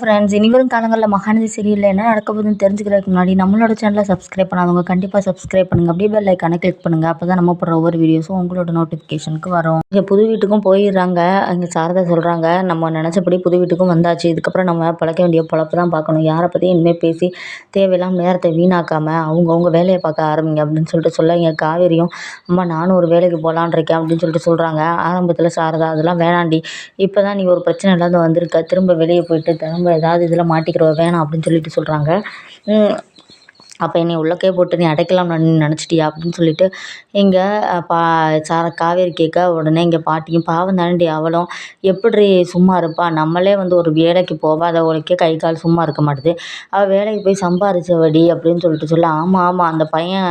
Friends இனிவரும் காலங்களில் மகாநதி சீரியலில் என்ன நடக்க போகுதுன்னு தெரிஞ்சுக்கிறதுக்கு முன்னாடி நம்மளோட சேனலை சப்ஸ்கிரைப் பண்ணாதவங்க கண்டிப்பாக சப்ஸ்கிரைப் பண்ணுங்கள் அப்படியே பெல் ஐக்கானை கிளிக் பண்ணுங்கள் அப்போ தான் நம்ம போடுற ஒவ்வொரு வீடியோஸும் உங்களோட நோட்டிஃபிகேஷனுக்கு வரும். இங்கே புது வீட்டுக்கும் போயிடுறாங்க. அங்கே சாரதா சொல்கிறாங்க நம்ம நினச்சபடி புது வீட்டுக்கும் வந்தாச்சு. இதுக்கப்புறம் நம்ம பழக்க வேண்டிய பழப்பு தான் பார்க்கணும். யாரை பற்றியும் இனிமேல் பேசி தேவையில்லாம நேரத்தை வீணாக்காமல் அவங்கவுங்க வேலையை பார்க்க ஆரம்பிங்க அப்படின்னு சொல்லிட்டு சொல்ல இங்கே காவேரியும் அம்மா நானும் ஒரு வேலைக்கு போகலான் இருக்கேன் அப்படின்னு சொல்லிட்டு சொல்கிறாங்க ஆரம்பத்தில் சாரதா அதெல்லாம் வேணாண்டி. இப்போ தான் நீ ஒரு பிரச்சனை இல்லாத வந்திருக்க. திரும்ப வெளியே போயிட்டு திரும்ப ஏதாவது இதில் மாட்டிக்கிறோம் வேணாம் அப்படின்னு சொல்லிட்டு சொல்கிறாங்க அப்போ என்னை உள்ளக்கே போட்டு நீ அடைக்கலாம்னு நினச்சிட்டியா? அப்படின்னு சொல்லிட்டு இங்கே பா சார காவேரி கேட்க உடனே இங்கே பாட்டியும் பாவம் தானடி அவளும் எப்படி சும்மா இருப்பா? நம்மளே வந்து ஒரு வேலைக்கு போகாதவளுக்கே கை கால் சும்மா இருக்க மாட்டுது. அவள் வேலைக்கு போய் சம்பாரிச்சவடி அப்படின்னு சொல்லிட்டு சொல்ல ஆமாம் ஆமாம் அந்த பையன்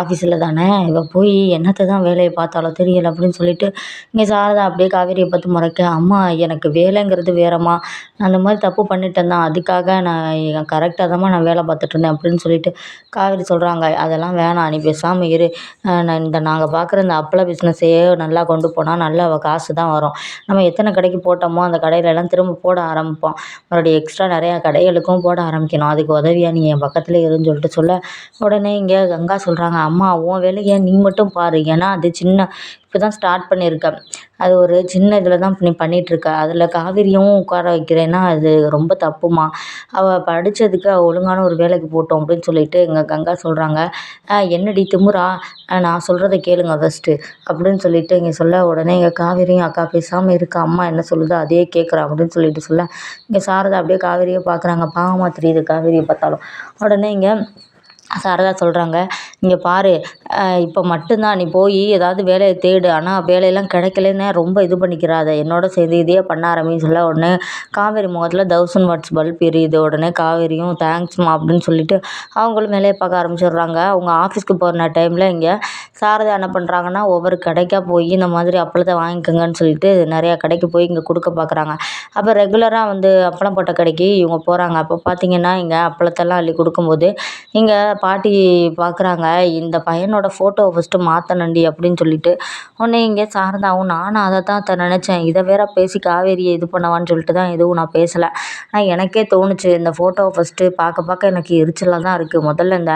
ஆஃபீஸில் தானே இவள் போய் என்னத்தை தான் வேலையை பார்த்தாலோ தெரியலை அப்படின்னு சொல்லிட்டு இங்கே சாரதா அப்படியே காவேரியை பார்த்து முறைக்க அம்மா எனக்கு வேலைங்கிறது வேறம்மா. நான் அந்த மாதிரி தப்பு பண்ணிட்டேன் தான் அதுக்காக நான் கரெக்டாக தான்மா நான் வேலை பார்த்துட்டு இருந்தேன் அப்படின்னு சொல்லி சொல்லிட்டு காவேரி சொல்கிறாங்க அதெல்லாம் வேணாம் நீ பேசாமல் இரு. நான் இந்த நாங்கள் பார்க்குற இந்த அப்பள பிஸ்னஸையே நல்லா கொண்டு போனால் நல்ல காசு தான் வரும். நம்ம எத்தனை கடைக்கு போட்டோமோ அந்த கடையிலலாம் திரும்ப போட ஆரம்பிப்போம். மறுபடியும் எக்ஸ்ட்ரா நிறையா கடைகளுக்கும் போட ஆரம்பிக்கணும். அதுக்கு உதவியாக நீங்கள் என் பக்கத்தில் இருன்னு சொல்லிட்டு சொல்ல. உடனே இங்கே கங்கா சொல்கிறாங்க அம்மா உன் வேலையை நீ மட்டும் பாரு. ஏன்னா அது சின்ன இப்போ தான் ஸ்டார்ட் பண்ணியிருக்கேன். அது ஒரு சின்ன இதில் தான் நீ பண்ணிகிட்ருக்க அதில் காவேரியும் உட்கார வைக்கிறேன்னா அது ரொம்ப தப்புமா? அவள் படித்ததுக்கு அவள் ஒழுங்கான ஒரு வேலைக்கு போட்டோம் அப்படின்னு சொல்லிட்டு எங்கள் கங்கா சொல்கிறாங்க என்னடி திமுறா? நான் சொல்கிறத கேளுங்க ஃபஸ்ட்டு அப்படின்னு சொல்லிட்டு இங்கே சொல்ல உடனே எங்கள் காவேரியும் அக்கா பேசாமல் இருக்கா. அம்மா என்ன சொல்லுதோ அதே கேட்குறா அப்படின்னு சொல்லிட்டு சொல்ல. இங்கே சாரதா அப்படியே காவேரியை பார்க்குறாங்க பாவமாக தெரியுது காவேரியை பார்த்தாலும். உடனே இங்கே சாரதா சொல்கிறாங்க இங்கே பார் இப்போ மட்டும்தான் நீ போய் ஏதாவது வேலையை தேடு. ஆனால் வேலையெல்லாம் கிடைக்கலன்னு ரொம்ப இது பண்ணிக்கிறாத. என்னோட சேர்ந்து இதையே பண்ண ஆரம்பின்னு சொல்ல உடனே காவேரி முகத்தில் தௌசண்ட் வாட்ஸ் பல்ப் எரியுது. உடனே காவேரியும் தேங்க்ஸ்மா அப்படின்னு சொல்லிட்டு அவங்களும் வேலையை பார்க்க ஆரம்பிச்சிடுறாங்க. அவங்க ஆஃபீஸ்க்கு போகிற டைமில் இங்கே சாரதா என்ன பண்ணுறாங்கன்னா ஒவ்வொரு கடைக்காக போய் இந்த மாதிரி அப்பளத்தை வாங்கிக்கோங்கன்னு சொல்லிட்டு நிறையா கடைக்கு போய் இங்கே கொடுக்க பார்க்குறாங்க அப்போ ரெகுலராக வந்து அப்பளம் போட்ட கடைக்கு இவங்க போகிறாங்க அப்போ பார்த்தீங்கன்னா இங்கே அப்பளத்தெல்லாம் அள்ளி கொடுக்கும்போது இங்கே பாட்டி பார்க்குறாங்க இந்த பையனோட ஃபோட்டோவை ஃபஸ்ட்டு மாற்றணுண்டி அப்படின்னு சொல்லிட்டு. உடனே இங்கே சாரதாவும் நானும் அதை தான் நினச்சேன். இதை வேற பேசி காவேரியை இது பண்ணவான்னு சொல்லிட்டு தான் எதுவும் நான் பேசலை. ஆனால் எனக்கே தோணுச்சு இந்த ஃபோட்டோவை ஃபஸ்ட்டு பார்க்க பார்க்க எனக்கு எரிச்சலாக தான் இருக்குது முதல்ல இந்த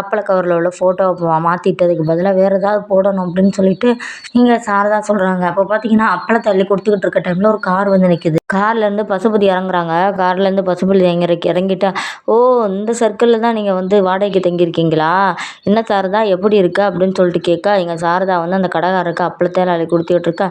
அப்பள கவரில் உள்ள ஃபோட்டோவை மாற்றிட்டதுக்கு பதிலாக வேறு ஏதாவது போடணும் அப்படின்னு சொல்லிட்டு இங்கே சாரதா சொல்கிறாங்க அப்போ பார்த்தீங்கன்னா அப்பளத்தை அள்ளி கொடுத்துக்கிட்டு இருக்க டைமில் ஒரு கார் வந்து நிற்கிது கார்லேருந்து பசுபதி இறங்குறாங்க. கார்லேருந்து பசுபதி இறங்கி இறங்கிட்டா ஓ இந்த சர்க்கிளில் தான் நீங்கள் வந்து வாடகைக்கு தங்கியிருக்கீங்களா? என்ன சாரதா எப்படி இருக்க? அப்படின்னு சொல்லிட்டு கேட்க எங்கள் சாரதா வந்து அந்த கடைக்காரருக்கு அப்பளத்தை அள்ளி கொடுத்துட்ருக்கா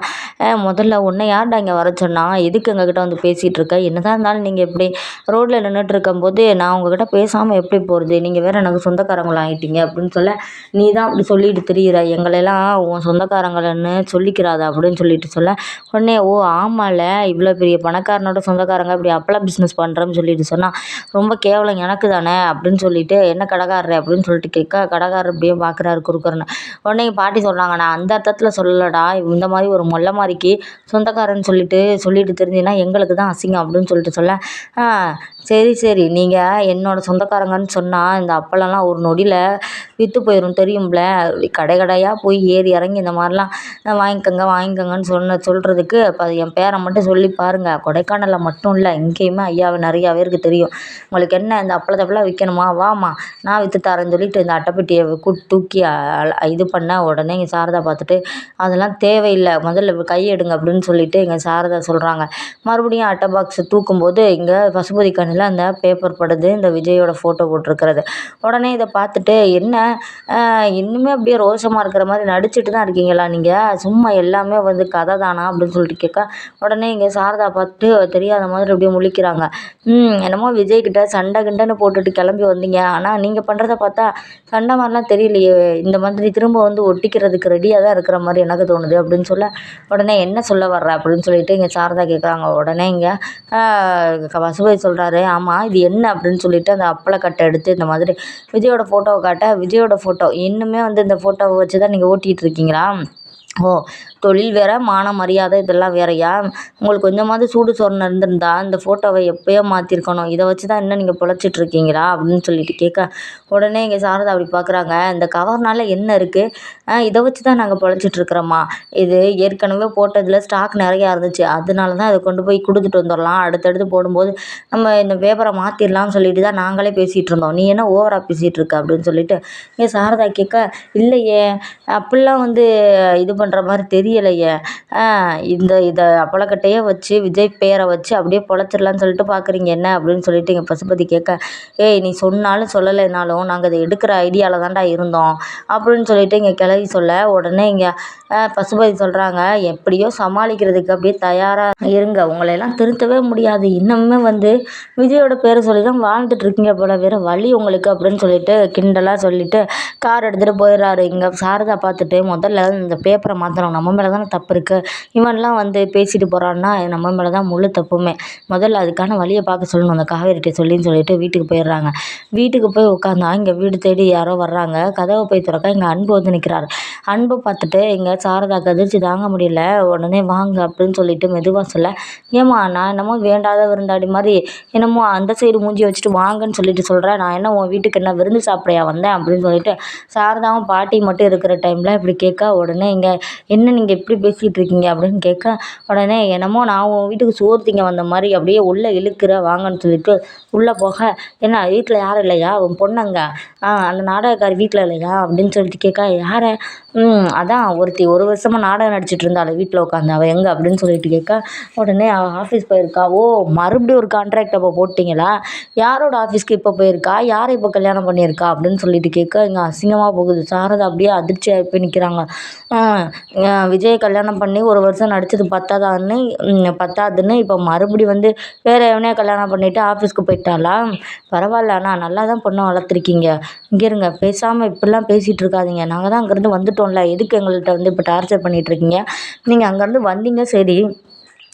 முதல்ல உன்னை யார்டா இங்கே வர சொன்னா? எதுக்கு எங்ககிட்ட வந்து பேசிகிட்டு இருக்க? என்னதான் இருந்தாலும் நீங்கள் எப்படி ரோட்டில் நின்றுட்டு இருக்கும்போது நான் உங்ககிட்ட பேசாமல் எப்படி போகிறது நீங்கள் வேறு எனக்கு சொந்தக்காரங்களாம் ஆகிட்டீங்க அப்படின்னு சொல்ல நீ தான் அப்படி சொல்லிட்டு தெரியுற. எங்களெல்லாம் உன் சொந்தக்காரங்களன்னு சொல்லிக்கிறாத? அப்படின்னு சொல்லிட்டு சொல்ல உடனே ஓ ஆமால. இவ்வளோ பெரிய பணக்காரனோட சொந்தக்காரங்க இப்படி அப்பளம் பிஸ்னஸ் பண்ணுறேன்னு சொல்லிட்டு சொன்னால் ரொம்ப கேவலம் எனக்கு தானே? அப்படின்னு சொல்லிட்டு என்ன கடகாரர் அப்படின்னு சொல்லிட்டு கேட்க கடைக்காரர் இப்படியே பார்க்குறாரு குறுக்குறன்னு உடனே பாட்டி சொல்கிறாங்க நான் அந்த அர்த்தத்தில் சொல்லலடா இந்த மாதிரி ஒரு மொல்லை மாதிரிக்கு சொந்தக்காரன்னு சொல்லிட்டு சொல்லிட்டு தெரிஞ்சின்னா எங்களுக்கு தான் அசிங்கம் அப்படின்னு சொல்லிட்டு சொல்ல சரி சரி நீங்கள் என்னோடய சொந்தக்காரங்கன்னு சொன்னால் இந்த அப்பளம்லாம் ஒரு நொடியில் விற்று போயிடும் தெரியும்ல கடை கடையாக போய் ஏறி இறங்கி இந்த மாதிரிலாம் வாங்கிக்கோங்க வாங்கிக்கோங்கன்னு சொன்ன சொல்கிறதுக்கு இப்போ என் பேரை மட்டும் சொல்லி பாருங்கள் கொடைக்கானலில் மட்டும் இல்லை இங்கேயுமே ஐயாவை நிறையா பேருக்கு தெரியும். உங்களுக்கு என்ன இந்த அப்பளத்தப்பெல்லாம் விற்கணுமா வாமா நான் விற்று தரேன்னு சொல்லிட்டு இந்த அட்டைப்பெட்டியை கு தூக்கி இது பண்ண உடனே எங்கள் சாரதா பார்த்துட்டு அதெல்லாம் தேவையில்லை முதல்ல கை எடுங்க அப்படின்னு சொல்லிட்டு எங்கள் சாரதா சொல்கிறாங்க மறுபடியும் அட்டை பாக்ஸை தூக்கும்போது இங்கே பசுபதி கண்ணில் அந்த பேப்பர் படுது இந்த விஜயோட ஃபோட்டோ போட்டிருக்கிறது. உடனே இதை பார்த்துட்டு என்ன? இன்னுமே அப்படியே ரோஷமாக இருக்கிற மாதிரி நடிச்சுட்டு தான் இருக்கீங்களா நீங்கள் சும்மா எல்லாமே வந்து கதை தானா? அப்படின்னு சொல்லிட்டு கேட்க உடனே இங்கே சாரதா பார்த்துட்டு தெரியாத மாதிரி அப்படியே முழிக்கிறாங்க. என்னமோ விஜய்கிட்ட சண்டை கிண்டன்னு போட்டுட்டு கிளம்பி வந்தீங்க. ஆனால் நீங்கள் பண்ணுற பண்ணுறத பார்த்தா சண்டை மாதிரிலாம் தெரியலையே. இந்த மாதிரி திரும்ப வந்து ஒட்டிக்கிறதுக்கு ரெடியாக தான் இருக்கிற மாதிரி எனக்கு தோணுது அப்படின்னு சொல்ல உடனே என்ன சொல்ல வர்ற அப்படின்னு சொல்லிட்டு இங்கே சாரதா கேட்குறாங்க உடனே இங்கே வசுபதி சொல்கிறாரு ஆமாம் இது என்ன அப்படின்னு சொல்லிட்டு அந்த அப்பளக்கட்டை எடுத்து இந்த மாதிரி விஜயோட ஃபோட்டோவை காட்ட விஜயோட ஃபோட்டோ இன்னுமே வந்து இந்த ஃபோட்டோவை வச்சு தான் நீங்கள் ஓட்டிகிட்டு இருக்கீங்களா? ஓ தொழில் வேறு மான மரியாதை இதெல்லாம் வேறயா? உங்களுக்கு கொஞ்சமாவது சூடு சொரணை இருந்திருந்தா இந்த ஃபோட்டோவை எப்போயோ மாற்றிருக்கணும் இதை வச்சு தான் இன்னும் நீங்கள் பொழைச்சிட்டு இருக்கீங்களா அப்படின்னு சொல்லிட்டு கேட்க உடனே இங்கே சாரதா அப்படி பார்க்குறாங்க இந்த கவர்னால் என்ன இருக்குது இதை வச்சு தான் நாங்கள் பிழைச்சிட்டுருக்குறோமா இது ஏற்கனவே போட்டதில் ஸ்டாக் நிறையா இருந்துச்சு. அதனால தான் அதை கொண்டு போய் கொடுத்துட்டு வந்துடலாம். அடுத்தடுத்து போடும்போது நம்ம இந்த பேப்பரை மாற்றிடலாம்னு சொல்லிட்டு தான் நாங்களே பேசிகிட்டு இருந்தோம் நீ என்ன ஓவராக பேசிகிட்டு இருக்க அப்படின்னு சொல்லிட்டு இங்கே சாரதா கேட்க இல்லையே அப்படிலாம் வந்து இது பண்ணுற மாதிரி தெரியலையே. இந்த இதை அப்பளக்கட்டையே வச்சு விஜய் பேரை வச்சு அப்படியே பொழைச்சிடலான்னு சொல்லிட்டு பார்க்குறீங்க என்ன அப்படின்னு சொல்லிட்டு எங்கள் பசுபதி கேட்க ஏய் நீ சொன்னாலும் சொல்லலைனாலும் நாங்கள் அதை எடுக்கிற ஐடியாவில் தான்டா இருந்தோம். அப்படின்னு சொல்லிட்டு இங்கே கிளவி சொல்ல உடனே இங்கே பசுபதி சொல்கிறாங்க எப்படியோ சமாளிக்கிறதுக்கு அப்படியே தயாராக இருங்க. உங்களையெல்லாம் திருத்தவே முடியாது. இன்னுமே வந்து விஜயோட பேரை சொல்லி தான் வாழ்ந்துட்டு இருக்கீங்க போல. வேறு வழி உங்களுக்கு அப்படின்னு சொல்லிட்டு கிண்டலாக சொல்லிட்டு கார் எடுத்துகிட்டு போயிடுறாரு. இங்கே சாரதா பார்த்துட்டு முதல்ல இந்த பேப்பரை மாற்றணும் நம்ம மேலே தானே தப்பு இருக்குது இவன்லாம் வந்து பேசிட்டு போகிறான்னா நம்ம மேலே தான் முழு தப்புமே. முதல்ல அதுக்கான வழியை பார்க்க சொல்லணும். அந்த காவேரிகிட்ட சொல்லின்னு சொல்லிட்டு வீட்டுக்கு போயிடுறாங்க. வீட்டுக்கு போய் உட்காந்தா இங்கே வீடு தேடி யாரோ வர்றாங்க. கதவை போய் திறக்க இங்கே அன்பு வந்து நிற்கிறாரு அன்பை பார்த்துட்டு எங்கள் சாரதாக்கு அதிர்ச்சி தாங்க முடியல. உடனே வாங்க அப்படின்னு சொல்லிட்டு மெதுவாக சொல்ல ஏம்மா நான் என்னமோ வேண்டாத விருந்தாடி மாதிரி என்னமோ அந்த சைடு மூஞ்சி வச்சுட்டு வாங்கன்னு சொல்லிட்டு சொல்கிறேன் நான் என்ன உன் வீட்டுக்கு என்ன விருந்து சாப்பிடையா வந்தேன்? அப்படின்னு சொல்லிட்டு சாரதாவும் பாட்டி மட்டும் இருக்கிற டைமில் இப்படி கேட்க உடனே இங்கே என்ன நீங்கள் இப்படி பேசிகிட்டு இருக்கீங்க? அப்படின்னு கேட்க உடனே என்னமோ நான் உன் வீட்டுக்கு சோறு திங்க வந்த மாதிரி அப்படியே உள்ளே இழுக்கிற வாங்கன்னு சொல்லிட்டு உள்ளே போக. என்ன வீட்டில் யாரும் இல்லையா? உன் பொண்ணுங்க அந்த நாடகக்காரி வீட்டில் இல்லையா? அப்படின்னு சொல்லிட்டு கேட்க யாரை? ம் அதான் ஒருத்தி ஒரு வருஷமாக நாடகம் நடிச்சிட்டு இருந்தாள் வீட்டில் உட்காந்து அவள் எங்கே? அப்படின்னு சொல்லிட்டு கேட்க உடனே அவள் ஆஃபீஸ் போயிருக்கா. ஓ மறுபடியும் ஒரு கான்ட்ராக்ட் அப்போ போட்டிங்களா? யாரோட ஆஃபீஸ்க்கு இப்போ போயிருக்கா? யாரை இப்போ கல்யாணம் பண்ணியிருக்கா? அப்படின்னு சொல்லிட்டு கேட்க இங்கே அசிங்கமாக போகுது. சாரதா அப்படியே அதிர்ச்சியாக போய் நிற்கிறாங்க விஜய் கல்யாணம் பண்ணி ஒரு வருஷம் நடிச்சது பத்தாதான்னு பத்தாதுன்னு இப்போ மறுபடி வந்து வேறு எவனையா கல்யாணம் பண்ணிவிட்டு ஆஃபீஸ்க்கு போயிட்டாளா? பரவாயில்ல அண்ணா நல்லா தான் பொண்ணை வளர்த்துருக்கீங்க. இங்கே இருங்க பேசாமல் இப்படிலாம் பேசிகிட்டு இருக்காதீங்க நாங்கள் தான் அங்கேருந்து வந்துட்டோம்ல. எதுக்கு எங்கள்கிட்ட வந்து இப்போ டார்ச்சர் பண்ணிகிட்ருக்கீங்க? நீங்கள் அங்கேருந்து வந்தீங்க சரி.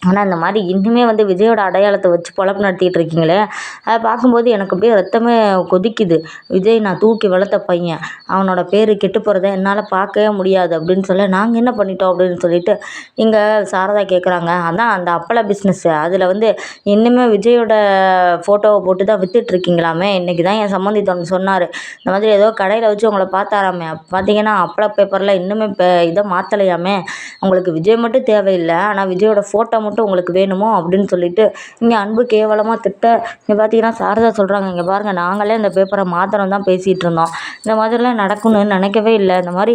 ஆனால் இந்த மாதிரி இன்னுமே வந்து விஜயோட அடையாளத்தை வச்சு பொழப்பு நடத்திக்கிட்டு இருக்கீங்களே அதை பார்க்கும்போது எனக்கு அப்படியே ரத்தமே கொதிக்குது. விஜய் நான் தூக்கி வளர்த்த பையன். அவனோட பேர் கெட்டு போகிறத என்னால் பார்க்கவே முடியாது அப்படின்னு சொல்ல நாங்கள் என்ன பண்ணிட்டோம் அப்படின்னு சொல்லிட்டு இங்கே சாரதா கேட்குறாங்க அதான் அந்த அப்பள பிஸ்னஸ்ஸு அதில் வந்து இன்னுமே விஜயோட ஃபோட்டோவை போட்டு தான் விற்றுட்ருக்கீங்களாமே இன்றைக்கி தான் என் சம்மந்தி சொன்னார். இந்த மாதிரி ஏதோ கடையில் வச்சு உங்களை பார்த்தாராமே. பார்த்தீங்கன்னா அப்பள பேப்பரில் இன்னுமே இப்போ இதை மாற்றலையாமே உங்களுக்கு விஜய் மட்டும் தேவையில்லை ஆனால் விஜயோட ஃபோட்டோ மட்டும் உங்களுக்கு வேணுமோ அப்படின்னு சொல்லிட்டு இங்கே அன்பு கேவலமாக திட்ட இங்கே பார்த்தீங்கன்னா சாரதா சொல்கிறாங்க இங்கே பாருங்கள் நாங்களே அந்த பேப்பரை மாற்றணும் தான் பேசிகிட்டு இருந்தோம். இந்த மாதிரிலாம் நடக்கணும்னு நினைக்கவே இல்லை. இந்த மாதிரி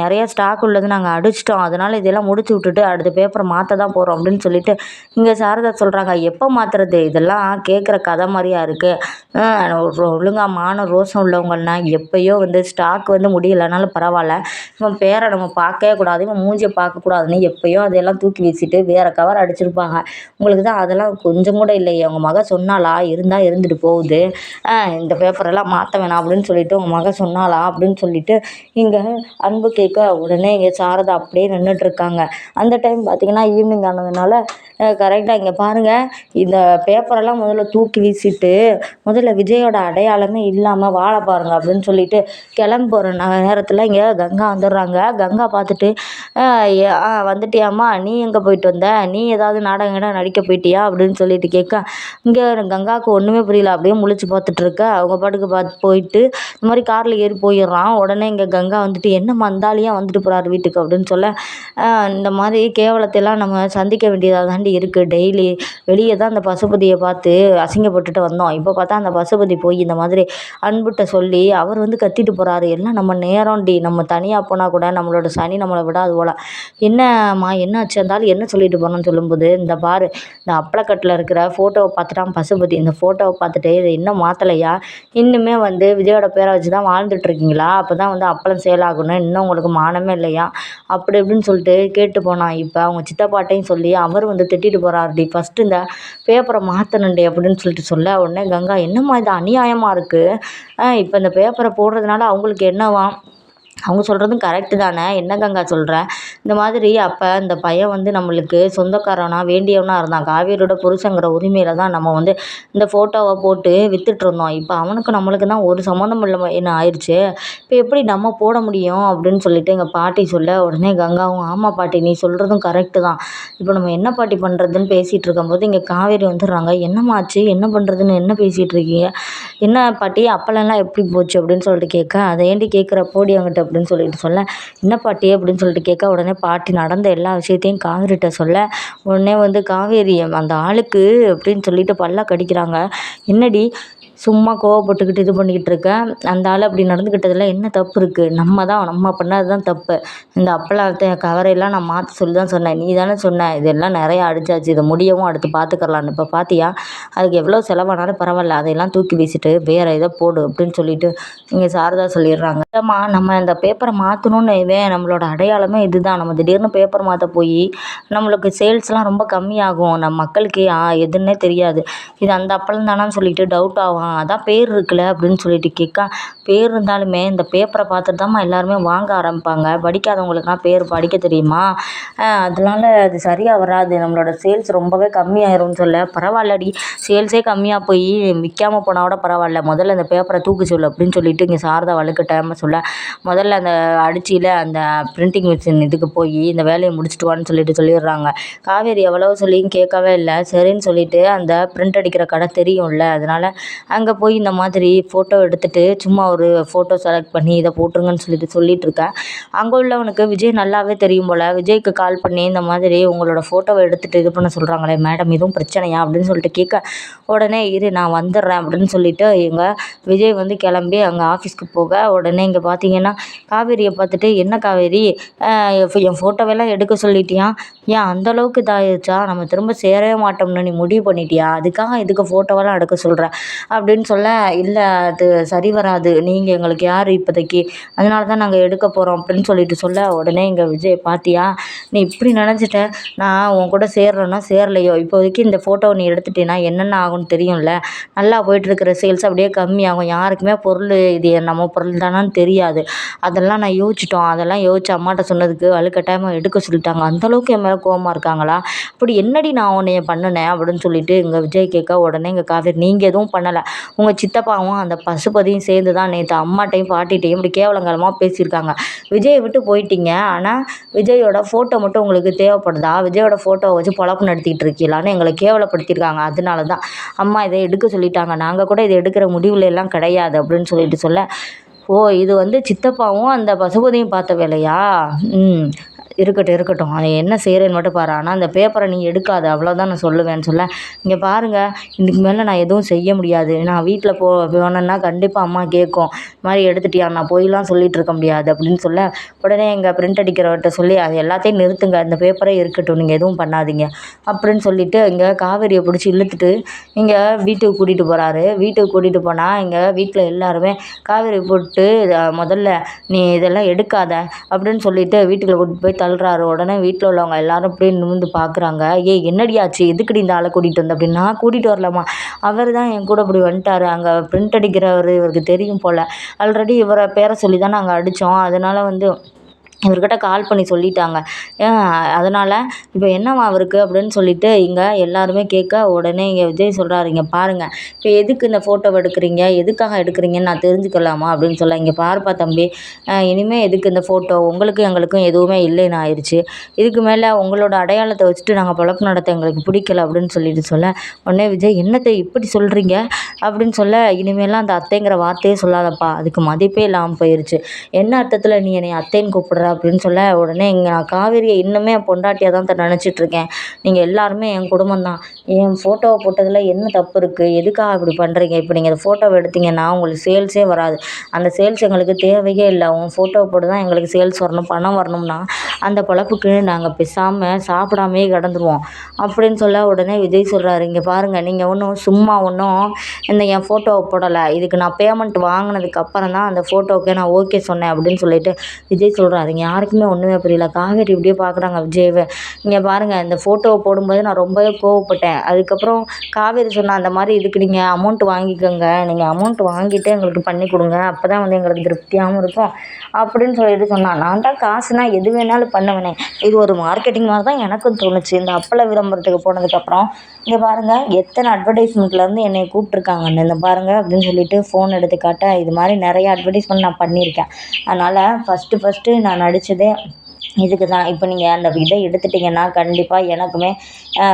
நிறைய ஸ்டாக் உள்ளது நாங்கள் அடிச்சிட்டோம். அதனால் இதெல்லாம் முடிச்சு விட்டுட்டு அடுத்த பேப்பரை மாற்ற தான் போகிறோம் அப்படின்னு சொல்லிட்டு இங்கே சாரதா சொல்கிறாங்க எப்போ மாற்றுறது இதெல்லாம் கேட்குற கதை மாதிரியா இருக்குது ஒழுங்காக மான ரோசம் உள்ளவங்கன்னா எப்போயோ வந்து ஸ்டாக் வந்து முடியலைனாலும் பரவாயில்ல. இவன் பேரை நம்ம பார்க்கவே கூடாது இவன் மூஞ்சியை பார்க்கக்கூடாதுன்னு எப்போயோ அதையெல்லாம் தூக்கி வீசிட்டு வேறு கவ கவர் அடிச்சிருப்பாங்க. உங்களுக்கு தான் அதெல்லாம் கொஞ்சம் கூட இல்லையே. உங்கள் மக சொன்னாலா இருந்தால் இருந்துட்டு போகுது. இந்த பேப்பரெல்லாம் மாற்ற வேணாம் அப்படின்னு சொல்லிட்டு உங்கள் மக சொன்னாலா அப்படின்னு சொல்லிட்டு இங்கே அன்பு கேட்க உடனே இங்கே சாரதா அப்படியே நின்றுட்டுருக்காங்க அந்த டைம் பார்த்திங்கன்னா ஈவினிங் ஆனதுனால கரெக்டாக இங்கே பாருங்கள் இந்த பேப்பரெல்லாம் முதல்ல தூக்கி வீசிட்டு முதல்ல விஜயோட அடையாளமே இல்லாமல் வாழ பாருங்க அப்படின்னு சொல்லிட்டு கிளம்பி போகிற நேரத்தில் இங்கே கங்கா வந்துடுறாங்க. கங்கா பார்த்துட்டு வந்துட்டியாம்மா? நீ எங்கே போயிட்டு வந்த? நீ நீ ஏதாவது நாடகம் கீடகம் நடிக்க போயிட்டியா அப்படின்னு சொல்லிட்டு கேட்க இங்கே கங்காவுக்கு ஒன்றுமே புரியல. அப்படியே முழிச்சு பார்த்துட்ருக்க அவங்க பாட்டுக்கு பார்த்து போயிட்டு இந்த மாதிரி காரில் ஏறி போயிடுறான். உடனே இங்கே கங்கா வந்துட்டு என்ன மந்தாலியாக வந்துட்டு போகிறாரு வீட்டுக்கு? அப்படின்னு சொல்ல இந்த மாதிரி கேவலத்தையெல்லாம் நம்ம சந்திக்க வேண்டியதாக தாண்டி இருக்குது டெய்லி வெளியே தான் அந்த பசுபதியை பார்த்து அசிங்கப்பட்டுட்டு வந்தோம். இப்போ பார்த்தா அந்த பசுபதி போய் இந்த மாதிரி அன்புகிட்ட சொல்லி அவர் வந்து கத்திட்டு போகிறாரு எல்லாம் நம்ம நேரம் டி. நம்ம தனியாக போனால் கூட நம்மளோட சனி நம்மளை விடாது போல். என்னம்மா என்ன ஆச்சு இருந்தாலும் என்ன சொல்லிட்டு போனோன்னு சொல்லும்போது இந்த பாரு இந்த அப்பளக்கட்டில் இருக்கிற ஃபோட்டோவை பார்த்துட்டான் பசுபதி இந்த ஃபோட்டோவை பார்த்துட்டு இதை இன்னும் மாற்றலையா இன்னுமே வந்து விஜயோட பேரை வச்சு தான் வாழ்ந்துட்டுருக்கீங்களா? அப்போ தான் வந்து அப்பளம் சேல் ஆகணும். இன்னும் உங்களுக்கு மானமே இல்லையா? அப்படி இப்படின்னு சொல்லிட்டு கேட்டு போனான். இப்போ அவங்க சித்தப்பாட்டையும் சொல்லி அவர் வந்து திட்டிட்டு போகிறாருடி ஃபஸ்ட்டு இந்த பேப்பரை மாற்றணுண்டி அப்படின்னு சொல்லிட்டு சொல்ல உடனே கங்கா என்னம்மா இது அநியாயமாக இருக்குது இப்போ இந்த பேப்பரை போடுறதுனால அவங்களுக்கு என்னவாம் அவங்க சொல்கிறதும் கரெக்டு தானே? என்ன கங்கா சொல்கிற இந்த மாதிரி அப்போ இந்த பையன் வந்து நம்மளுக்கு சொந்தக்காரனா வேண்டியவனா இருந்தான். காவேரியோட புருஷங்கிற உரிமையில் தான் நம்ம வந்து இந்த ஃபோட்டோவை போட்டு விற்றுட்ருந்தோம் இப்போ அவனுக்கு நம்மளுக்கு தான் ஒரு சம்மந்தம் இல்லாமல் என்ன ஆயிடுச்சு இப்போ எப்படி நம்ம போட முடியும் அப்படின்னு சொல்லிட்டு எங்கள் பாட்டி சொல்ல உடனே கங்காவும் ஆமாம் பாட்டி நீ சொல்கிறதும் கரெக்டு தான். இப்போ நம்ம என்ன பாட்டி பண்ணுறதுன்னு பேசிகிட்டு இருக்கும்போது இங்கே காவேரி வந்துடுறாங்க. என்னமாச்சு என்ன பண்ணுறதுன்னு என்ன பேசிகிட்டு இருக்கீங்க? என்ன பாட்டி அப்பளம்லாம் எப்படி போச்சு? அப்படின்னு சொல்லிட்டு கேட்க அதை ஏண்டி கேட்குற? போடி அவங்ககிட்ட அப்படின்னு சொல்லிட்டு சொல்ல என்ன பாட்டி? அப்படின்னு சொல்லிட்டு கேட்க உடனே பாட்டி நடந்த எல்லா விஷயத்தையும் காவேரிட்ட சொல்ல. உடனே வந்து காவேரி அந்த ஆளுக்கு அப்படின்னு சொல்லிட்டு பல்ல கடிக்கிறாங்க என்னடி சும்மா கோவப்பட்டுக்கிட்டு இது பண்ணிக்கிட்டு இருக்கேன் அந்த ஆள் அப்படி நடந்துக்கிட்டதில் என்ன தப்பு இருக்குது நம்ம தான் நம்ம பண்ணது தான் தப்பு. இந்த அப்பளத்தை கவரையெல்லாம் நான் மாற்ற சொல்லி தான் சொன்னேன். நீ தானே சொன்ன இதெல்லாம் நிறையா அடித்தாச்சு இதை முடியவும் அடுத்து பார்த்துக்கலான்னு இப்போ பார்த்தியா அதுக்கு எவ்வளோ செலவானாலும் பரவாயில்ல. அதையெல்லாம் தூக்கி வீசிட்டு வேறு இதை போடு அப்படின்னு சொல்லிட்டு இங்கே சாரதா சொல்லிடுறாங்க. இல்லைம்மா நம்ம இந்த பேப்பரை மாற்றணும்னு இவன் நம்மளோட அடையாளமே இதுதான். நம்ம திடீர்னு பேப்பர் மாற்ற போய் நம்மளுக்கு சேல்ஸ்லாம் ரொம்ப கம்மியாகும். நம்ம மக்களுக்கு ஆ எதுன்னே தெரியாது. இது அந்த அப்பளம் தானான்னு சொல்லிட்டு டவுட் ஆகும். அதான் பேர் இருக்குல்ல? அப்படின்னு சொல்லிட்டு கேட்க. பேர் இருந்தாலுமே இந்த பேப்பரை பார்த்துட்டு தான்மா எல்லாருமே வாங்க ஆரம்பிப்பாங்க. படிக்காதவங்களுக்குலாம் பேர் படிக்க தெரியுமா? அதனால அது சரியாக வராது. நம்மளோட சேல்ஸ் ரொம்பவே கம்மியாயிரும்னு சொல்ல. பரவாயில்லடி. சேல்ஸே கம்மியாக போய் விற்காம போனால் கூட பரவாயில்ல. முதல்ல அந்த பேப்பரை தூக்க சொல்லு அப்படின்னு சொல்லிட்டு இங்கே சாரதா வலுக்கட்டாயமாக சொல்ல முதல்ல அந்த அடிச்சியில் அந்த பிரிண்டிங் மிஷின் இதுக்கு போய் இந்த வேலையை முடிச்சுட்டு வான்னு சொல்லிட்டு சொல்லிடுறாங்க. காவேரி எவ்வளோ சொல்லியும் கேட்கவே இல்லை. சரின்னு சொல்லிட்டு அந்த பிரிண்ட் அடிக்கிற கடை தெரியும்ல. அதனால அங்கே போய் இந்த மாதிரி ஃபோட்டோ எடுத்துகிட்டு சும்மா ஒரு ஃபோட்டோ செலக்ட் பண்ணி இதை போட்டுருங்கன்னு சொல்லிட்டு சொல்லிட்டுருக்கேன். அங்கே உள்ளவனுக்கு விஜய் நல்லாவே தெரியும் போல். விஜய்க்கு கால் பண்ணி இந்த மாதிரி உங்களோட ஃபோட்டோவை எடுத்துகிட்டு இது பண்ண சொல்கிறாங்களே மேடம் எதுவும் பிரச்சனையா? அப்படின்னு சொல்லிட்டு கேட்க உடனே இரு நான் வந்துடுறேன். அப்படின்னு சொல்லிட்டு எங்கள் விஜய் வந்து கிளம்பி அங்கே ஆஃபீஸ்க்கு போக உடனே இங்கே பார்த்தீங்கன்னா காவேரியை பார்த்துட்டு என்ன காவேரி? என் ஃபோட்டோவெல்லாம் எடுக்க சொல்லிட்டியா? ஏன் அந்தளவுக்கு இதாகிடுச்சா நம்ம திரும்ப சேரவே மாட்டோம்னு நீ முடிவு பண்ணிட்டியா? அதுக்காக இதுக்கு ஃபோட்டோவெல்லாம் எடுக்க சொல்கிற அப்படின்னு சொல்ல இல்லை அது சரி வராது. நீங்கள் எங்களுக்கு யார் இப்போதைக்கு? அதனால தான் நாங்கள் எடுக்க போகிறோம் அப்படின்னு சொல்லிட்டு சொல்ல உடனே இங்கே விஜய் பார்த்தியா நீ இப்படி நினச்சிட்ட? நான் உன் கூட சேர்றேன்னா சேரலையோ? இப்போதைக்கு இந்த ஃபோட்டோவை நீ எடுத்துட்டேன்னா என்னென்ன ஆகும்னு தெரியும்ல? நல்லா போயிட்டுருக்கிற சேல்ஸ் அப்படியே கம்மியாகும். யாருக்குமே பொருள் இது நம்ம பொருள் தானான்னு தெரியாது. அதெல்லாம் நான் யோசிச்சிட்டோம். அதெல்லாம் யோசிச்சு அம்மாட்ட சொன்னதுக்கு வலுக்கட்டாயமாக எடுக்க சொல்லிட்டாங்க. அந்தளவுக்கு என் மேலே கோவமாக இருக்காங்களா? அப்படி என்னடி நான் உன்னைய பண்ணுனேன் அப்படின்னு சொல்லிட்டு இங்கே விஜய் கேட்க உடனே இங்கே காவேரி நீங்கள் எதுவும் பண்ணலை. உங்கள் சித்தப்பாவும் அந்த பசுபதியும் சேர்ந்து தான் நேற்று அம்மாட்டையும் பாட்டிகிட்டையும் இப்படி கேவலங்காலமாக பேசியிருக்காங்க. விஜயை விட்டு போயிட்டீங்க. ஆனால் விஜயோட ஃபோட்டோ மட்டும் உங்களுக்கு தேவைப்படுதா? விஜயோட ஃபோட்டோவை வச்சு பொழப்பு நடத்திட்டு இருக்கீங்களான்னு எங்களை கேவலப்படுத்தியிருக்காங்க. அதனால தான் அம்மா இதை எடுக்க சொல்லிட்டாங்க. நாங்கள் கூட இதை எடுக்கிற முடிவில் எல்லாம் கிடையாது அப்படின்னு சொல்லிட்டு சொல்ல ஓ இது வந்து சித்தப்பாவும் அந்த பசுபதியும் பார்த்த வேலையா? ம். இருக்கட்டும் இருக்கட்டும். அதை என்ன செய்கிறேன்னு மட்டும் பாரு. ஆனால் அந்த பேப்பரை நீ எடுக்காத. அவ்வளோதான் நான் சொல்லுவேன்னு சொல்ல. இங்கே பாருங்கள் இதுக்கு மேலே நான் எதுவும் செய்ய முடியாது. நான் வீட்டில் போ போனேன்னா கண்டிப்பாக அம்மா கேட்கும். இது மாதிரி எடுத்துட்டியா? நான் போயெலாம் சொல்லிகிட்டு இருக்க முடியாது அப்படின்னு சொல்ல. உடனே எங்கள் பிரிண்ட் அடிக்கிறவர்கிட்ட சொல்லி அது எல்லாத்தையும் நிறுத்துங்க. இந்த பேப்பரே இருக்கட்டும். நீங்கள் எதுவும் பண்ணாதீங்க. அப்படின்னு சொல்லிட்டு இங்கே காவேரியை பிடிச்சி இழுத்துட்டு இங்கே வீட்டுக்கு கூட்டிகிட்டு போகிறாரு வீட்டுக்கு கூட்டிகிட்டு போனால் இங்கே வீட்டில் எல்லாருமே காவேரி போட்டு முதல்ல நீ இதெல்லாம் எடுக்காத. அப்படின்னு சொல்லிட்டு வீட்டுக்குள்ளே கூட்டிட்டு போய் தள்ளுறாரு. உடனே வீட்டில் உள்ளவங்க எல்லாரும் அப்படியே நிமிர்ந்து பார்க்குறாங்க ஏய் என்னடி ஆச்சு? எதுக்குடி இந்த ஆளை கூட்டிகிட்டு வந்த? அப்படின்னு நான் கூட்டிகிட்டு வரலம்மா. அவர் தான் என் கூட இப்படி வந்துட்டார். அங்கே பிரிண்ட் அடிக்கிறவர் இவருக்கு தெரியும் போல். ஆல்ரெடி இவரை பேரை சொல்லி தான் நாங்கள் அடித்தோம் அதனால் வந்து இவர்கிட்ட கால் பண்ணி சொல்லிட்டாங்க. அதனால் இப்போ என்னவா அவருக்கு அப்படின்னு சொல்லிட்டு இங்கே எல்லாருமே கேட்க உடனே இங்கே விஜய் சொல்கிறாரு இங்கே பாருங்கள் இப்போ எதுக்கு இந்த ஃபோட்டோவை எடுக்கிறீங்க? எதுக்காக எடுக்கிறீங்கன்னு நான் தெரிஞ்சுக்கலாமா? அப்படின்னு சொல்ல இங்கே பாருப்பா தம்பி இனிமேல் எதுக்கு இந்த ஃபோட்டோ உங்களுக்கும் எங்களுக்கும் எதுவுமே இல்லைன்னு ஆயிடுச்சு இதுக்கு மேலே உங்களோட அடையாளத்தை வச்சுட்டு நாங்கள் பழப்பு நடத்த எங்களுக்கு பிடிக்கல அப்படின்னு சொல்லிட்டு சொல்ல உடனே விஜய் என்னத்தை இப்படி சொல்கிறீங்க அப்படின்னு சொல்ல இனிமேலாம் அந்த அத்தைங்கிற வார்த்தையே சொல்லாதப்பா அதுக்கு மதிப்பே இல்லாமல் போயிடுச்சு என்ன அர்த்தத்தில் நீ என்னை அத்தைன்னு கூப்பிடுற? அப்படின்னு சொல்ல உடனே இங்கே நான் காவேரியை இன்னுமே என் பொண்டாட்டியாக தான் தான் நினச்சிட்ருக்கேன் நீங்கள் எல்லாருமே என் குடும்பம் தான். என் ஃபோட்டோவை போட்டதில் என்ன தப்பு இருக்குது எதுக்காக இப்படி பண்ணுறீங்க இப்போ நீங்கள் அந்த ஃபோட்டோவை எடுத்தீங்கன்னா உங்களுக்கு சேல்ஸே வராது. அந்த சேல்ஸ் எங்களுக்கு தேவையே இல்லை. உன் ஃபோட்டோவை போட்டு தான் எங்களுக்கு சேல்ஸ் வரணும் பணம் வரணும்னா அந்த பழப்புக்கு நாங்கள் பேசாமல் சாப்பிடாமே கிடந்துருவோம். அப்படின்னு சொல்ல உடனே விஜய் சொல்கிறாரு இங்கே பாருங்கள் நீங்கள் ஒன்றும் சும்மா ஒன்றும் இந்த என் ஃபோட்டோவை போடலை. இதுக்கு நான் பேமெண்ட் வாங்கினதுக்கு அப்புறம் தான் அந்த ஃபோட்டோவுக்கே நான் ஓகே சொன்னேன். அப்படின்னு சொல்லிட்டு விஜய் சொல்கிறாரு இங்கே யாருக்குமே ஒன்றுமே புரியல. காவேரி இப்படியே பார்க்குறாங்க விஜய்வை. இங்கே பாருங்கள் இந்த ஃபோட்டோவை போடும்போது நான் ரொம்பவே கோவப்பட்டேன். அதுக்கப்புறம் காவேரி சொன்னால் அந்த மாதிரி இதுக்கு நீங்கள் அமௌண்ட் வாங்கிக்கோங்க. நீங்கள் அமௌண்ட் வாங்கிட்டு எங்களுக்கு பண்ணி கொடுங்க. அப்போ தான் வந்து எங்களுக்கு திருப்தியாகவும் இருக்கும். அப்படின்னு சொல்லிட்டு சொன்னான் நான் தான் காசுனா எது வேணாலும் பண்ணுவேனே. இது ஒரு மார்க்கெட்டிங் மாதிரி தான் எனக்கும் தோணுச்சு. இந்த அப்பள விளம்பரத்துக்கு போனதுக்கப்புறம் இங்கே பாருங்கள் எத்தனை அட்வர்டைஸ்மெண்ட்லேருந்து என்னை கூப்பிட்ருக்காங்கன்னு இந்த பாருங்கள் அப்படின்னு சொல்லிட்டு ஃபோன் எடுத்து காட்ட இது மாதிரி நிறைய அட்வர்டைஸ்மெண்ட் நான் பண்ணியிருக்கேன். அதனால் ஃபஸ்ட்டு ஃபஸ்ட்டு நான் நடித்ததே இதுக்கு தான் இப்போ நீங்கள் அந்த இதை எடுத்துட்டிங்கன்னா கண்டிப்பாக எனக்குமே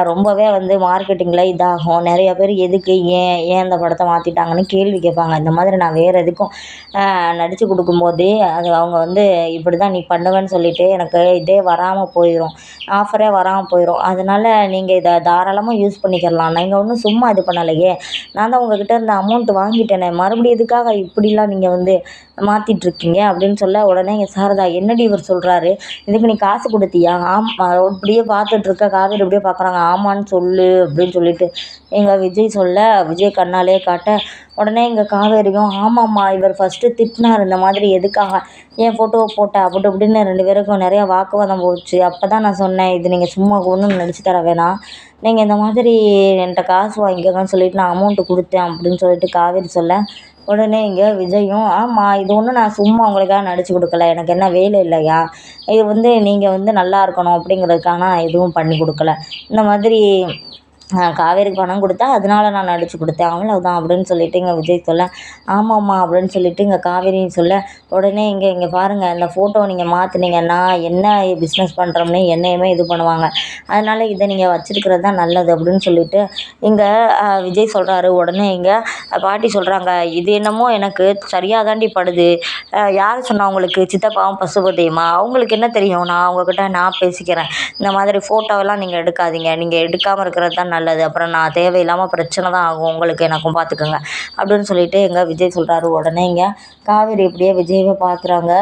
ரொம்பவே வந்து மார்க்கெட்டிங்கில் இதாகும். நிறைய பேர் எதுக்கு ஏன் ஏன் அந்த படத்தை மாற்றிட்டாங்கன்னு கேள்வி கேட்பாங்க. இந்த மாதிரி நான் வேறு எதுக்கும் நடித்து கொடுக்கும்போது அது அவங்க வந்து இப்படி தான் நீ பண்ணுவேன்னு சொல்லிட்டு எனக்கு இதே வராமல் போயிடும் ஆஃபரே வராமல் போயிடும் அதனால் நீங்கள் இதை தாராளமாக யூஸ் பண்ணிக்கிடலாம் நீங்கள் ஒன்றும் சும்மா இது பண்ணலையே. நான் தான் உங்ககிட்ட இருந்த அமௌண்ட் வாங்கிட்டேனே. மறுபடியும் எதுக்காக இப்படிலாம் நீங்கள் வந்து மாற்றிட்ருக்கீங்க அப்படின்னு சொல்ல உடனே இங்கே சாரதா என்னடி இவர் சொல்கிறாரு இதுக்கு நீ காசு கொடுத்தியா? ஆமாம் அப்படியே பார்த்துட்ருக்க. காவேரி இப்படியே பார்க்குறாங்க. ஆமான்னு சொல்லு அப்படின்னு சொல்லிட்டு எங்கள் விஜய் சொல்ல விஜய் கண்ணாலே காட்ட உடனே எங்கள் காவேரியும் ஆமாம்மா இவர் ஃபஸ்ட்டு திட்டினார் இந்த மாதிரி எதுக்காக? என் ஃபோட்டோவை போட்ட? அப்படி இப்படின்னு ரெண்டு பேருக்கும் நிறையா வாக்குவாதம் போச்சு. அப்போ தான் நான் சொன்னேன் இது நீங்கள் சும்மா ஒன்றும் நடிச்சு தர வேணாம். நீங்கள் இந்த மாதிரி என்கிட்ட காசு வாங்கிக்கோங்கன்னு சொல்லிட்டு நான் அமௌண்ட்டு கொடுத்தேன் அப்படின்னு சொல்லிட்டு காவேரி சொல்ல உடனே இங்கே விஜயும் ஆமாம் இது ஒன்றும் நான் சும்மா உங்களுக்காக நடித்து கொடுக்கல எனக்கு என்ன வேலை இல்லையா? இது வந்து நீங்கள் வந்து நல்லா இருக்கணும் அப்படிங்கிறதுக்காக நான் எதுவும் பண்ணி கொடுக்கல. இந்த மாதிரி காவேரிக்கு பணம் கொடுத்தா அதனால நான் நடித்து கொடுத்தேன். அவ்வளோதான் அப்படின்னு சொல்லிட்டு இங்கே விஜய் சொல்ல ஆமாம்மா அப்படின்னு சொல்லிட்டு இங்கே காவேரின்னு சொல்ல உடனே இங்கே இங்கே பாருங்கள் இந்த ஃபோட்டோ நீங்கள் மாற்றினீங்கன்னா என்ன பிஸ்னஸ் பண்ணுறோம்னு என்னையுமே இது பண்ணுவாங்க. அதனால் இதை நீங்கள் வச்சுருக்கிறது தான் நல்லது அப்படின்னு சொல்லிட்டு இங்கே விஜய் சொல்கிறாரு உடனே இங்கே பாட்டி சொல்கிறாங்க இது என்னமோ எனக்கு சரியாக தாண்டி படுது யார் சொன்னா அவங்களுக்கு சித்தப்பாவும் பசுபதியுமா? அவங்களுக்கு என்ன தெரியும்? நான் அவங்கக்கிட்ட நான் பேசிக்கிறேன். இந்த மாதிரி ஃபோட்டோவெல்லாம் நீங்கள் எடுக்காதீங்க. நீங்கள் எடுக்காமல் இருக்கிறது தான் நல்லது. அப்புறம் நான் தேவையில்லாமல் பிரச்சனை தான் ஆகும். உங்களுக்கு எனக்கும் பார்த்துக்கோங்க அப்படின்னு சொல்லிட்டு எங்கள் விஜய் சொல்கிறாரு உடனே இங்கே. காவேரி இப்படியே விஜயவே பார்க்குறாங்க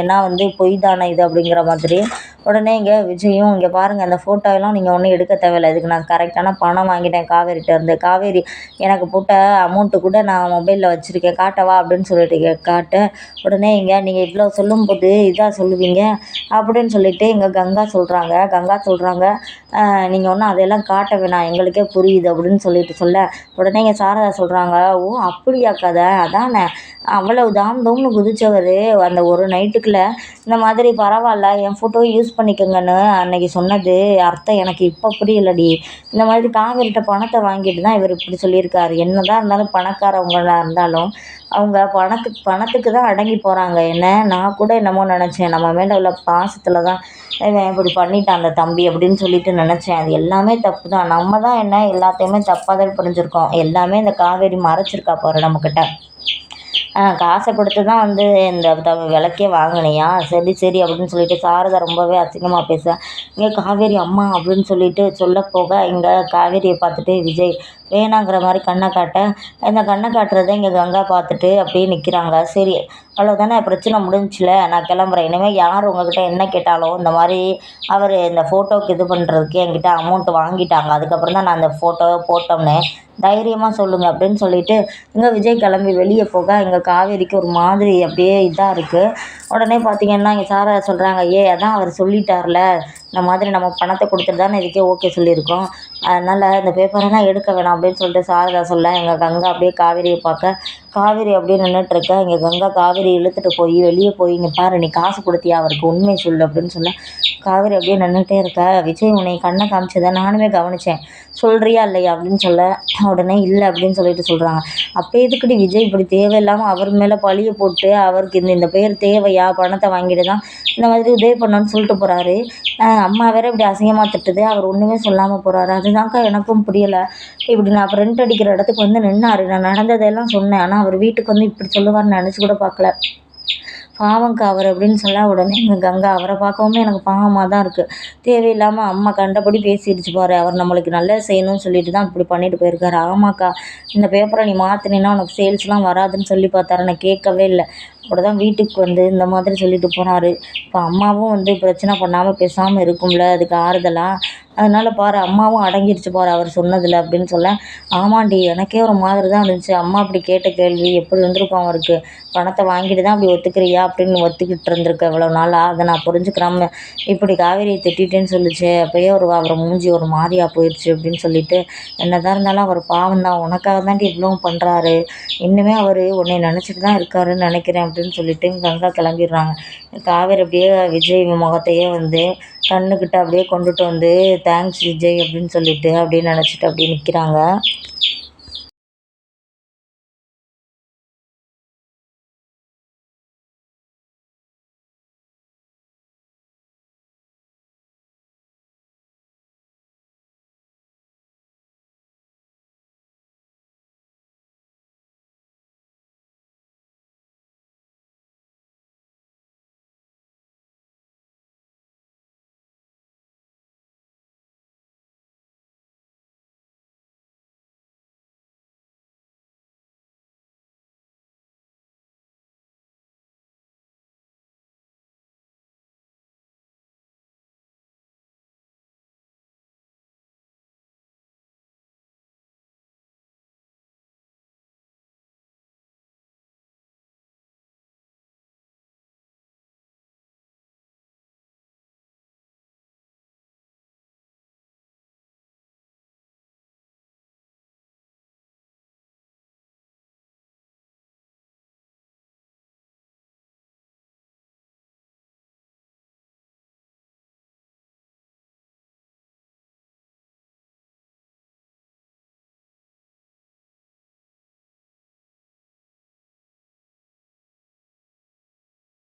ஏன்னா வந்து பொய் தானே இது அப்படிங்கிற மாதிரி. உடனே இங்கே விஜயும் இங்கே பாருங்கள் அந்த ஃபோட்டோலாம் நீங்கள் ஒன்றும் எடுக்க தேவையில்லை. இதுக்கு நான் கரெக்டான பணம் வாங்கிட்டேன் காவேரிட்டேருந்து காவேரி எனக்கு போட்ட அமௌண்ட்டு கூட நான் மொபைலில் வச்சுருக்கேன். காட்டவா அப்படின்னு சொல்லிட்டு கே காட்ட. உடனே இங்கே நீங்கள் இவ்வளோ சொல்லும்போது இதாக சொல்லுவீங்க அப்படின்னு சொல்லிட்டு இங்கே கங்கா சொல்கிறாங்க கங்கா சொல்கிறாங்க நீங்கள் ஒன்றும் அதையெல்லாம் காட்ட வேணாம். எங்களுக்கே புரியுது அப்படின்னு சொல்லிட்டு சொல்ல உடனே இங்கே சாரதா சொல்கிறாங்க ஓ அப்படியா கதை? அதானே? அவ்வளவு தாம் தூம்னு குதித்தவர் அந்த ஒரு நைட்டுக்குள்ளே இந்த மாதிரி பரவாயில்ல என் ஃபோட்டோவை யூஸ் பண்ணிக்கோங்கன்னு அன்னைக்கு சொன்னது. அர்த்தம் எனக்கு இப்போ புரியலடி. இந்த மாதிரி காவேரிகிட்ட பணத்தை வாங்கிட்டு தான் இவர் இப்படி சொல்லியிருக்காரு. என்ன தான் இருந்தாலும் பணக்காரவங்களாக இருந்தாலும் அவங்க பணத்துக்கு பணத்துக்கு தான் அடங்கி போகிறாங்க என்ன? நான் கூட என்னமோ நினச்சேன். நம்ம மேலே உள்ள பாசத்தில் தான் இவன் இப்படி பண்ணிட்டான் அந்த தம்பி அப்படின்னு சொல்லிட்டு நினச்சேன். அது எல்லாமே தப்பு தான். நம்ம தான் என்ன? எல்லாத்தையுமே தப்பாக தான் புரிஞ்சுருக்கோம். எல்லாமே இந்த காவேரி மறைச்சிருக்கா போகிற நம்மக்கிட்ட காசை கொடுத்து தான் வந்து இந்த த விளக்கே வாங்கினியா? சரி சரி அப்படின்னு சொல்லிட்டு சாரதா ரொம்பவே அசிங்கமாக பேச இங்கே காவேரி அம்மா அப்படின்னு சொல்லிட்டு சொல்ல போக இங்கே காவேரியை பார்த்துட்டு விஜய் வேணாங்கிற மாதிரி கண்ணை காட்ட இந்த கண்ணை காட்டுறத இங்கே கங்கா பார்த்துட்டு அப்படியே நிற்கிறாங்க சரி அவ்வளோதானே பிரச்சனை முடிஞ்சில நான் கிளம்புறேன். இனிமேல் யார் உங்ககிட்ட என்ன கேட்டாலும் இந்த மாதிரி அவர் இந்த ஃபோட்டோவுக்கு இது பண்ணுறதுக்கு என்கிட்ட அமௌண்ட் வாங்கிட்டாங்க. அதுக்கப்புறம் தான் நான் அந்த ஃபோட்டோவை போட்டோம்னே தைரியமாக சொல்லுங்கள் அப்படின்னு சொல்லிட்டு இங்கே விஜய் கிளம்பி வெளியே போக இங்கே காவேரிக்கு ஒரு மாதிரி அப்படியே இதாக இருக்குது உடனே பார்த்தீங்கன்னா இங்கே சாரா சொல்கிறாங்க ஏ அதான் அவர் சொல்லிட்டார்ல இந்த மாதிரி நம்ம பணத்தை கொடுத்துட்டு தானே இதுக்கே ஓகே சொல்லியிருக்கோம். அதனால் இந்த பேப்பரெல்லாம் எடுக்க வேணாம் அப்படின்னு சொல்லிட்டு சாரதா சொல்ல எங்கள் கங்கா அப்படியே காவேரியை பார்க்க காவேரி அப்படியே நின்றுட்டுருக்க இங்கே கங்கா காவேரி இழுத்துட்டு போய் வெளியே போய் இங்கே பாரு நீ காசு கொடுத்தியா? அவருக்கு உண்மை சொல்லு அப்படின்னு சொல்ல காவேரி அப்படியே நின்றுட்டே இருக்க. விஜய் உன்னை கண்ணை காமிச்சதை நானுமே கவனித்தேன் சொல்கிறியா இல்லையா அப்படின்னு சொல்ல உடனே இல்லை அப்படின்னு சொல்லிட்டு சொல்கிறாங்க அப்போ எதுக்குடி விஜய் இப்படி தேவையில்லாமல் அவர் மேலே பழிய போட்டு அவருக்கு இந்த இந்த பேர் தேவையா? பணத்தை வாங்கிட்டு தான் இந்த மாதிரி உதவி பண்ணோன்னு சொல்லிட்டு போகிறாரு அம்மா வேற இப்படி அசிங்கமாக திட்டுது. அவர் ஒன்றுமே சொல்லாமல் போகிறாரு அதுதான்க்கா எனக்கும் புரியலை. இப்படி நான் ப்ரிண்ட் அடிக்கிற இடத்துக்கு வந்து நின்னாரு. நான் நடந்ததெல்லாம் சொன்னேன். ஆனால் அவர் வீட்டுக்கு வந்து இப்படி சொல்லுவார்னு நினச்சி கூட பார்க்கல. பாவம்க்கா அவர் அப்படின்னு சொன்னால் உடனே இங்கே கங்கா அவரை பார்க்கவுமே எனக்கு பாவமாக தான் இருக்குது தேவையில்லாமல் அம்மா கண்டபடி பேசிடுச்சு பாரு அவர் நம்மளுக்கு நல்லா செய்யணும்னு சொல்லிட்டு தான் இப்படி பண்ணிட்டு போயிருக்காரு. ஆமாக்கா இந்த பேப்பரை நீ மாற்றினீன்னா உனக்கு சேல்ஸ்லாம் வராதுன்னு சொல்லி பார்த்தாரு. நான் கேட்கவே இல்லை. அப்புறம் தான் வீட்டுக்கு வந்து இந்த மாதிரி சொல்லிட்டு போனார். இப்போ அம்மாவும் வந்து பிரச்சனை பண்ணாமல் பேசாமல் இருக்கும்ல அதுக்கு ஆறுதலாக அதனால் பாரு அம்மாவும் அடங்கிருச்சு பாரு அவர் சொன்னதில் அப்படின்னு சொல்ல ஆமாண்டி எனக்கே ஒரு மாதிரி தான் இருந்துச்சு. அம்மா அப்படி கேட்ட கேள்வி எப்படி இருந்திருக்கும் அவருக்கு? பணத்தை வாங்கிட்டு தான் அப்படி ஒத்துக்கிறியா அப்படின்னு ஒத்துக்கிட்டு இருந்திருக்க இவ்வளோ நாளாக அதை நான் புரிஞ்சுக்கிறாம இப்படி காவேரியை திட்டிட்டேன்னு சொல்லிச்சு. அப்போயே ஒரு அவர் மூஞ்சி ஒரு மாதிரியாக போயிடுச்சு அப்படின்னு சொல்லிட்டு என்னதான் இருந்தாலும் அவர் பாவம் தான் உனக்காக தாண்டி இவ்வளோ பண்ணுறாரு இன்னுமே அவர் உன்னை நினச்சிட்டு தான் இருக்காருன்னு நினைக்கிறேன் அப்படின்னு சொல்லிட்டு கங்கா கிளம்பிடுறாங்க. காவேரி அப்படியே விஜய் முகத்தையே வந்து கண்ணுக்கிட்ட அப்படியே கொண்டுட்டு வந்து தேங்க்ஸ் விஜய் அப்படின்னு சொல்லிட்டு அப்படியே நினச்சிட்டு அப்படியே நிற்கிறாங்க